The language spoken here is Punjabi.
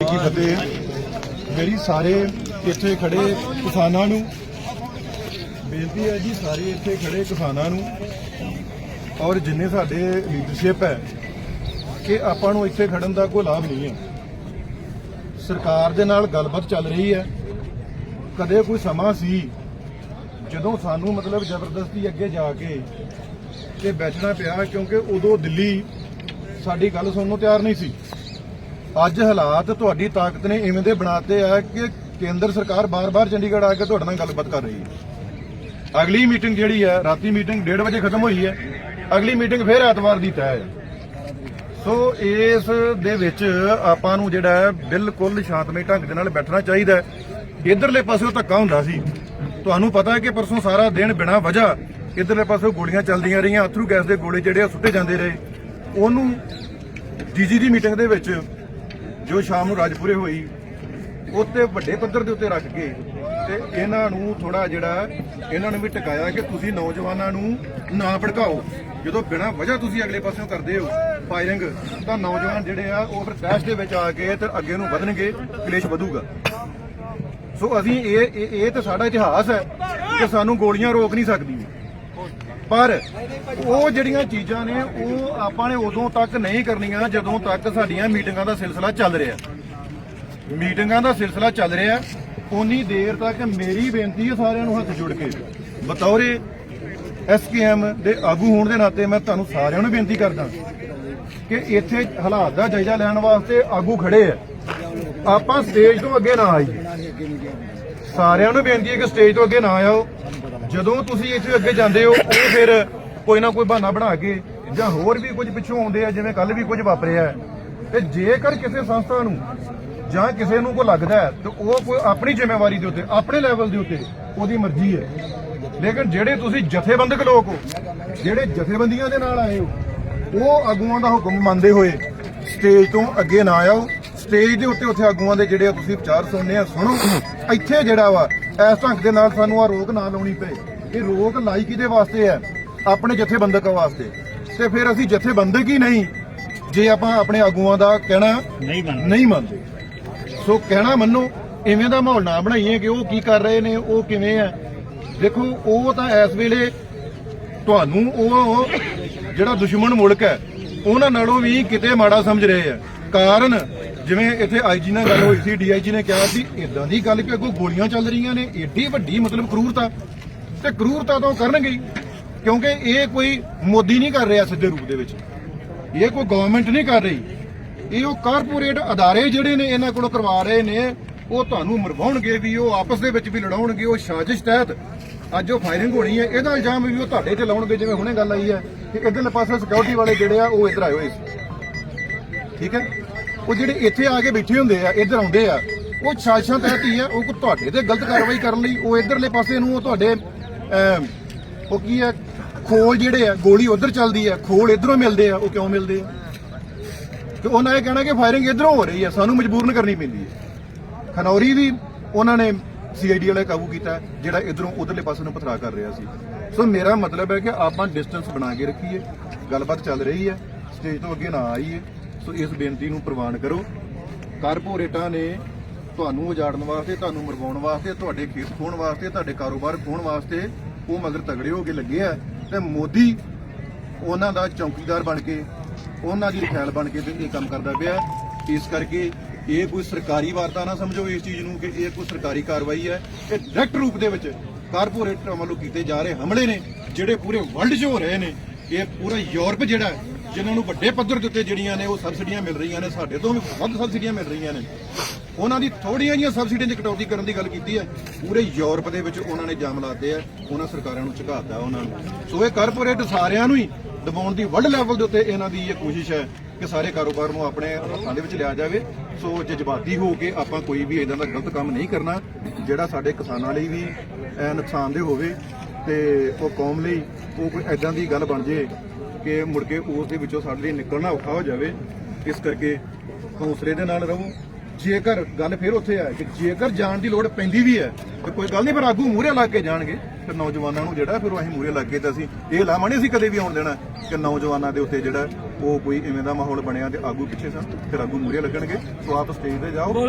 ਕੀ ਫਤਿਹ। ਮੇਰੀ ਸਾਰੇ ਇੱਥੇ ਖੜੇ ਕਿਸਾਨਾਂ ਨੂੰ। ਬੇਨਤੀ ਹੈ ਜੀ, ਸਾਰੇ ਇੱਥੇ ਖੜੇ ਕਿਸਾਨਾਂ ਨੂੰ। ਔਰ ਜਿੰਨੇ ਸਾਡੇ ਲੀਡਰਸ਼ਿਪ ਹੈ, ਕਿ ਆਪਾਂ ਨੂੰ ਇੱਥੇ ਖੜਨ ਦਾ ਕੋਈ ਲਾਭ ਨਹੀਂ ਹੈ। ਸਰਕਾਰ ਦੇ ਨਾਲ ਗੱਲਬਾਤ ਚੱਲ ਰਹੀ ਹੈ। ਕਦੇ ਕੋਈ ਸਮਾਂ ਸੀ, ਜਦੋਂ ਸਾਨੂੰ ਮਤਲਬ ਜ਼ਬਰਦਸਤੀ ਅੱਗੇ ਜਾ ਕੇ ਤੇ ਬੈਠਣਾ ਪਿਆ, ਕਿਉਂਕਿ ਉਦੋਂ ਦਿੱਲੀ ਸਾਡੀ ਗੱਲ ਸੁਣਨ ਨੂੰ ਤਿਆਰ ਨਹੀਂ ਸੀ। ਅੱਜ ਹਾਲਾਤ ਤੁਹਾਡੀ ਤਾਕਤ ਨੇ ਇਵੇਂ ਦੇ ਬਣਾਤੇ ਆ ਕਿ ਕੇਂਦਰ ਸਰਕਾਰ ਬਾਰ-ਬਾਰ ਚੰਡੀਗੜ੍ਹ ਆ ਕੇ ਤੁਹਾਡੇ ਨਾਲ ਗੱਲਬਾਤ ਕਰ ਰਹੀ ਹੈ। ਅਗਲੀ ਮੀਟਿੰਗ ਜਿਹੜੀ ਹੈ, ਰਾਤੀ ਮੀਟਿੰਗ 1:30 ਵਜੇ ਖਤਮ ਹੋਈ ਹੈ। ਅਗਲੀ ਮੀਟਿੰਗ ਫਿਰ ਐਤਵਾਰ ਦੀ ਤੈਅ ਹੈ। ਸੋ ਇਸ ਦੇ ਵਿੱਚ ਆਪਾਂ ਨੂੰ ਜਿਹੜਾ ਹੈ, ਬਿਲਕੁਲ ਸ਼ਾਂਤਮਈ ਢੰਗ ਦੇ ਨਾਲ ਬੈਠਣਾ ਚਾਹੀਦਾ ਹੈ। ਇਧਰਲੇ ਪਾਸਿਓਂ ਧੱਕਾ ਹੁੰਦਾ ਸੀ। ਤੁਹਾਨੂੰ ਪਤਾ ਹੈ ਕਿ ਪਰਸੋਂ ਸਾਰਾ ਦਿਨ ਬਿਨਾਂ ਵਜ੍ਹਾ ਇਧਰਲੇ ਪਾਸਿਓਂ ਗੋਲੀਆਂ ਚੱਲਦੀਆਂ ਰਹੀਆਂ। ਅਥਰੂ ਗੈਸ ਦੇ ਗੋਲੇ ਜਿਹੜੇ ਆ ਸੁੱਟੇ ਜਾਂਦੇ ਰਹੇ। ਉਹਨੂੰ ਡੀਜੀ ਦੀ ਮੀਟਿੰਗ ਦੇ ਵਿੱਚ ਜੋ ਸ਼ਾਮ ਨੂੰ ਰਾਜਪੁਰੇ ਹੋਈ, ਉੱਤੇ ਵੱਡੇ ਪੱਧਰ ਦੇ ਉੱਤੇ ਰੱਖ ਕੇ ਤੇ ਇਹਨਾਂ ਨੂੰ ਥੋੜਾ ਜਿਹੜਾ ਇਹਨਾਂ ਨੂੰ ਵੀ ਟਿਕਾਇਆ ਕਿ ਤੁਸੀਂ ਨੌਜਵਾਨਾਂ ਨੂੰ ਨਾ ਭੜਕਾਓ। ਜਦੋਂ ਬਿਨਾਂ ਵਜ੍ਹਾ ਤੁਸੀਂ ਅਗਲੇ ਪਾਸਿਓਂ ਕਰਦੇ ਹੋ ਫਾਇਰਿੰਗ, ਤਾਂ ਨੌਜਵਾਨ ਜਿਹੜੇ ਆ, ਉਹ ਫਿਰ ਕ੍ਰੈਸ਼ ਦੇ ਵਿੱਚ ਆ ਕੇ ਤੇ ਅੱਗੇ ਨੂੰ ਵਧਣਗੇ, ਕਲੇਸ਼ ਵਧੂਗਾ। ਸੋ ਅਸੀਂ ਇਹ ਇਹ ਇਹ ਤਾਂ ਸਾਡਾ ਇਤਿਹਾਸ ਹੈ ਕਿ ਸਾਨੂੰ ਗੋਲੀਆਂ ਰੋਕ ਨਹੀਂ ਸਕਦੀਆਂ ਪਰ ਉਹ ਜਿਹੜੀਆਂ ਚੀਜ਼ਾਂ ਨੇ, ਉਹ ਆਪਾਂ ਨੇ ਉਦੋਂ ਤੱਕ ਨਹੀਂ ਕਰਨੀਆਂ, ਜਦੋਂ ਤੱਕ ਸਾਡੀਆਂ ਮੀਟਿੰਗਾਂ ਦਾ ਸਿਲਸਿਲਾ ਚੱਲ ਰਿਹਾ। ਮੀਟਿੰਗਾਂ ਦਾ ਸਿਲਸਿਲਾ ਚੱਲ ਰਿਹਾ ਉਨੀ ਦੇਰ ਤੱਕ ਮੇਰੀ ਬੇਨਤੀ ਹੈ ਸਾਰਿਆਂ ਨੂੰ ਹੱਥ ਜੋੜ ਕੇ। ਬਤੌਰੇ ਐਸਕੇਐਮ ਦੇ ਆਗੂ ਹੋਣ ਦੇ ਨਾਤੇ ਮੈਂ ਤੁਹਾਨੂੰ ਸਾਰਿਆਂ ਨੂੰ ਬੇਨਤੀ ਕਰਦਾ ਕਿ ਇੱਥੇ ਹਾਲਾਤ ਦਾ ਜਾਇਜ਼ਾ ਲੈਣ ਵਾਸਤੇ ਆਗੂ ਖੜੇ ਆ ਆਪਾਂ ਸਟੇਜ ਤੋਂ ਅੱਗੇ ਨਾ ਆਈਏ। ਸਾਰਿਆਂ ਨੂੰ ਬੇਨਤੀ ਹੈ ਕਿ ਸਟੇਜ ਤੋਂ ਅੱਗੇ ਨਾ ਆਓ ਜਦੋਂ ਤੁਸੀਂ ਇੱਥੇ ਅੱਗੇ ਜਾਂਦੇ ਹੋ, ਉਹ ਫਿਰ ਕੋਈ ਨਾ ਕੋਈ ਬਹਾਨਾ ਬਣਾ ਕੇ ਜਾਂ ਹੋਰ ਵੀ ਕੁਝ ਪਿੱਛੋਂ ਆਉਂਦੇ ਆ, ਜਿਵੇਂ ਕੱਲ ਵੀ ਕੁਝ ਵਾਪਰਿਆ ਤੇ ਜੇਕਰ ਕਿਸੇ ਸੰਸਥਾ ਨੂੰ ਜਾਂ ਕਿਸੇ ਨੂੰ ਕੋਈ ਲੱਗਦਾ ਤੇ ਉਹ ਕੋਈ ਆਪਣੀ ਜ਼ਿੰਮੇਵਾਰੀ ਦੇ ਉੱਤੇ, ਆਪਣੇ ਲੈਵਲ ਦੇ ਉੱਤੇ ਉਹਦੀ ਮਰਜ਼ੀ ਹੈ। ਲੇਕਿਨ ਜਿਹੜੇ ਤੁਸੀਂ ਜਥੇਬੰਦਕ ਲੋਕ ਹੋ, ਜਿਹੜੇ ਜਥੇਬੰਦੀਆਂ ਦੇ ਨਾਲ ਆਏ ਹੋ, ਉਹ ਆਗੂਆਂ ਦਾ ਹੁਕਮ ਮੰਨਦੇ ਹੋਏ ਸਟੇਜ ਤੋਂ ਅੱਗੇ ਨਾ ਆਓ। ਸਟੇਜ ਦੇ ਉੱਤੇ ਉੱਥੇ ਆਗੂਆਂ ਦੇ ਜਿਹੜੇ ਤੁਸੀਂ ਵਿਚਾਰ ਸੁਣਨੇ ਆ, ਸੁਣੋ। ਇੱਥੇ ਜਿਹੜਾ ਵਾ ਇਸ ਢੰਗ ਦੇ ਨਾਲ ਸਾਨੂੰ ਆ ਰੋਕ ਨਾ ਲਾਉਣੀ ਪਏ। ਇਹ ਰੋਕ ਲਾਈ ਕਿਹਦੇ ਵਾਸਤੇ ਹੈ? ਆਪਣੇ ਜਥੇਬੰਦਕ ਵਾਸਤੇ। ਤੇ ਫਿਰ ਅਸੀਂ ਜਥੇਬੰਦਕ ਹੀ ਨਹੀਂ ਜੇ ਆਪਾਂ ਆਪਣੇ ਆਗੂਆਂ ਦਾ ਕਹਿਣਾ ਨਹੀਂ ਮੰਨਦੇ। ਨਹੀਂ ਮੰਨਦੇ। ਸੋ ਕਹਿਣਾ ਮੰਨੋ ਇਵੇਂ ਦਾ ਮਾਹੌਲ ਨਾ ਬਣਾਈਏ ਕਿ ਉਹ ਕੀ ਕਰ ਰਹੇ ਨੇ ਉਹ ਕਿਵੇਂ ਆ ਦੇਖੋ ਉਹ ਤਾਂ ਇਸ ਵੇਲੇ ਤੁਹਾਨੂੰ ਉਹ ਜਿਹੜਾ ਦੁਸ਼ਮਣ ਮੁਲਕ ਹੈ ਉਹਨਾਂ ਨਾਲੋਂ ਵੀ ਕਿਤੇ ਮਾੜਾ ਸਮਝ ਰਹੇ ਆ ਕਾਰਨ ਜਿਵੇਂ ਇੱਥੇ ਆਈਜੀ ਨਾਲ ਗੱਲ ਹੋਈ ਸੀ ਡੀਆਈਜੀ ਨੇ ਕਿਹਾ ਸੀ ਇਦਾਂ ਦੀ ਗੱਲ ਕਿ ਅੱਗੋਂ ਗੋਲੀਆਂ ਚੱਲ ਰਹੀਆਂ ਨੇ, ਏਡੀ ਵੱਡੀ ਮਤਲਬ ਕਰੂਰਤਾ। ਤੇ ਕਰੂਰਤਾ ਤਾਂ ਉਹ ਕਰਨਗੇ ਕਿਉਂਕਿ ਇਹ ਕੋਈ ਮੋਦੀ ਨਹੀਂ ਕਰ ਰਿਹਾ ਸਿੱਧੇ ਰੂਪ ਦੇ ਵਿੱਚ। ਇਹ ਕੋਈ ਗਵਰਨਮੈਂਟ ਨਹੀਂ ਕਰ ਰਹੀ। ਇਹ ਉਹ ਕਾਰਪੋਰੇਟ ਅਦਾਰੇ ਜਿਹੜੇ ਨੇ, ਇਹਨਾਂ ਕੋਲੋਂ ਕਰਵਾ ਰਹੇ ਨੇ, ਉਹ ਤੁਹਾਨੂੰ ਮਰਵਾਉਣਗੇ ਵੀ, ਉਹ ਆਪਸ ਦੇ ਵਿੱਚ ਵੀ ਲੜਾਉਣਗੇ, ਉਹ ਸਾਜ਼ਿਸ਼ ਤਹਿਤ ਅੱਜ ਉਹ ਫਾਇਰਿੰਗ ਹੋਣੀ ਹੈ। ਇਹਦਾ ਇਲਜ਼ਾਮ ਵੀ ਉਹ ਤੁਹਾਡੇ ਤੇ ਲਾਉਣਗੇ, ਜਿਵੇਂ ਹੁਣੇ ਗੱਲ ਆਈ ਹੈ ਕਿ ਇਧਰਲੇ ਪਾਸੇ ਸਿਕਿਉਰਿਟੀ ਵਾਲੇ ਜਿਹੜੇ ਆ, ਉਹ ਇੱਧਰ ਆਏ ਹੋਏ ਸੀ। ਠੀਕ ਹੈ? ਉਹ ਜਿਹੜੇ ਇੱਥੇ ਆ ਕੇ ਬੈਠੇ ਹੁੰਦੇ ਆ, ਇੱਧਰ ਆਉਂਦੇ ਆ, ਉਹ ਸਾਜ਼ਿਸ਼ਾਂ ਤਹਿਤ ਹੀ ਆ, ਉਹ ਕੋਈ ਤੁਹਾਡੇ ਤੇ ਗਲਤ ਕਾਰਵਾਈ ਕਰਨ ਲਈ, ਉਹ ਇੱਧਰਲੇ ਪਾਸੇ ਨੂੰ ਉਹ ਤੁਹਾਡੇ ਉਹ ਕੀ ਹੈ ਖੋਲ ਜਿਹੜੇ ਆ, ਗੋਲੀ ਉਧਰ ਚੱਲਦੀ ਆ, ਖੋਲ ਇਧਰੋਂ ਮਿਲਦੇ ਆ, ਉਹ ਕਿਉਂ ਮਿਲਦੇ ਆ? ਤੇ ਉਹਨਾਂ ਇਹ ਕਹਿਣਾ ਕਿ ਫਾਇਰਿੰਗ ਇਧਰੋਂ ਹੋ ਰਹੀ ਹੈ ਸਾਨੂੰ ਮਜਬੂਰਨ ਕਰਨੀ ਪੈਂਦੀ ਹੈ ਖਨੌਰੀ ਵੀ ਉਹਨਾਂ ਨੇ ਸੀਆਈਡੀ ਵਾਲੇ ਕਾਬੂ ਕੀਤਾ, ਜਿਹੜਾ ਇਧਰੋਂ ਉਧਰਲੇ ਪਾਸੇ ਨੂੰ ਪਥਰਾ ਕਰ ਰਿਹਾ ਸੀ। ਸੋ ਮੇਰਾ ਮਤਲਬ ਹੈ ਕਿ ਆਪਾਂ ਡਿਸਟੈਂਸ ਬਣਾ ਕੇ ਰੱਖੀਏ, ਗੱਲਬਾਤ ਚੱਲ ਰਹੀ ਹੈ ਸਟੇਜ ਤੋਂ ਅੱਗੇ ਨਾ ਆਈਏ। ਸੋ ਇਸ ਬੇਨਤੀ ਨੂੰ ਪ੍ਰਵਾਨ ਕਰੋ। ਕਾਰਪੋਰੇਟਾਂ ਨੇ ਤੁਹਾਨੂੰ ਉਜਾੜਨ ਵਾਸਤੇ, ਤੁਹਾਨੂੰ ਮਰਵਾਉਣ ਵਾਸਤੇ, ਤੁਹਾਡੇ ਖੇਤ ਖੋਣ ਵਾਸਤੇ, ਤੁਹਾਡੇ ਕਾਰੋਬਾਰ ਖੋਣ ਵਾਸਤੇ ਉਹ ਮਗਰ ਤਗੜੇ ਹੋ ਕੇ ਲੱਗੇ ਆ ਤੇ ਮੋਦੀ ਉਹਨਾਂ ਦਾ ਚੌਕੀਦਾਰ ਬਣ ਕੇ, ਉਹਨਾਂ ਦੀ ਰਖਿਆਲ ਬਣ ਕੇ ਤੇ ਇਹ ਕੰਮ ਕਰਦਾ ਪਿਆ। ਇਸ ਕਰਕੇ ਇਹ ਕੋਈ ਸਰਕਾਰੀ ਵਾਰਤਾ ਨਾ ਸਮਝੋ ਇਸ ਚੀਜ਼ ਨੂੰ ਕਿ ਇਹ ਕੋਈ ਸਰਕਾਰੀ ਕਾਰਵਾਈ ਹੈ। ਇਹ ਡਾਇਰੈਕਟ ਰੂਪ ਦੇ ਵਿੱਚ ਕਾਰਪੋਰੇਟਾਂ ਵੱਲੋਂ ਕੀਤੇ ਜਾ ਰਹੇ ਹਮਲੇ ਨੇ, ਜਿਹੜੇ ਪੂਰੇ ਵਰਲਡ 'ਚ ਹੋ ਰਹੇ ਨੇ। ਇਹ ਪੂਰਾ ਯੂਰਪ ਜਿਹੜਾ ਜਿਨ੍ਹਾਂ ਨੂੰ ਵੱਡੇ ਪੱਧਰ ਦੇ ਉੱਤੇ ਜਿਹੜੀਆਂ ਨੇ ਉਹ ਸਬਸਿਡੀਆਂ ਮਿਲ ਰਹੀਆਂ ਨੇ ਸਾਡੇ ਤੋਂ ਵੀ ਵੱਧ ਸਬਸਿਡੀਆਂ ਮਿਲ ਰਹੀਆਂ ਨੇ। ਉਹਨਾਂ ਦੀ ਥੋੜੀਆਂ ਜਿਹੀਆਂ ਸਬਸਿਡੀਆਂ 'ਚ ਕਟੌਤੀ ਕਰਨ ਦੀ ਗੱਲ ਕੀਤੀ ਹੈ। ਪੂਰੇ ਯੂਰਪ ਦੇ ਵਿੱਚ ਉਹਨਾਂ ਨੇ ਜਾਮ ਲਾਤੇ ਆ ਉਹਨਾਂ ਸਰਕਾਰਾਂ ਨੂੰ ਝੁਕਾਤਾ ਉਹਨਾਂ ਨੂੰ। ਸੋ ਇਹ ਕਾਰਪੋਰੇਟ ਸਾਰਿਆਂ ਨੂੰ ਹੀ ਦਬਾਉਣ ਦੀ ਵਰਲਡ ਲੈਵਲ ਦੇ ਉੱਤੇ ਇਹਨਾਂ ਦੀ ਇਹ ਕੋਸ਼ਿਸ਼ ਹੈ ਕਿ ਸਾਰੇ ਕਾਰੋਬਾਰ ਨੂੰ ਆਪਣੇ ਹੱਥਾਂ ਦੇ ਵਿੱਚ ਲਿਆ ਜਾਵੇ। ਸੋ ਜਜ਼ਬਾਤੀ ਹੋ ਕੇ ਆਪਾਂ ਕੋਈ ਵੀ ਇਦਾਂ ਦਾ ਗਲਤ ਕੰਮ ਨਹੀਂ ਕਰਨਾ ਜਿਹੜਾ ਸਾਡੇ ਕਿਸਾਨਾਂ ਲਈ ਵੀ ਅਹ, ਨੁਕਸਾਨਦੇਹ ਹੋਵੇ ਤੇ ਉਹ ਕੌਮ ਲਈ ਉਹ ਕੋਈ ਐਦਾਂ ਦੀ ਗੱਲ ਬਣ ਜੇ ਕਿ ਮੁੜ ਕੇ ਉਸ ਦੇ ਵਿੱਚੋਂ ਸਾਡੇ ਲਈ ਨਿਕਲਣਾ ਔਖਾ ਹੋ ਜਾਵੇ, ਇਸ ਕਰਕੇ ਹੌਸਲੇ ਦੇ ਨਾਲ ਰਹੋ। ਜੇਕਰ ਗੱਲ ਫਿਰ ਉੱਥੇ ਆ ਕਿ ਜੇਕਰ ਜਾਣ ਦੀ ਲੋੜ ਪੈਂਦੀ ਵੀ ਹੈ, ਤੇ ਕੋਈ ਗੱਲ ਨਹੀਂ ਫਿਰ ਆਗੂ ਮੂਹਰੇ ਲੱਗ ਕੇ ਜਾਣਗੇ ਤੇ ਨੌਜਵਾਨਾਂ ਨੂੰ ਜਿਹੜਾ, ਫਿਰ ਅਸੀਂ ਮੂਹਰੇ ਲੱਗ ਕੇ ਤਾਂ ਅਸੀਂ ਇਹ ਲਾਮਾ ਨਹੀਂ ਅਸੀਂ ਕਦੇ ਵੀ ਆਉਣ ਦੇਣਾ ਕਿ ਨੌਜਵਾਨਾਂ ਦੇ ਉੱਤੇ ਜਿਹੜਾ ਉਹ ਕੋਈ ਇਵੇਂ ਦਾ ਮਾਹੌਲ ਬਣਿਆ ਤੇ ਆਗੂ ਪਿੱਛੇ ਸਨ, ਫਿਰ ਆਗੂ ਮੂਹਰੇ ਲੱਗਣਗੇ। ਸੋ ਆਪ ਸਟੇਜ ਤੇ ਜਾਓ।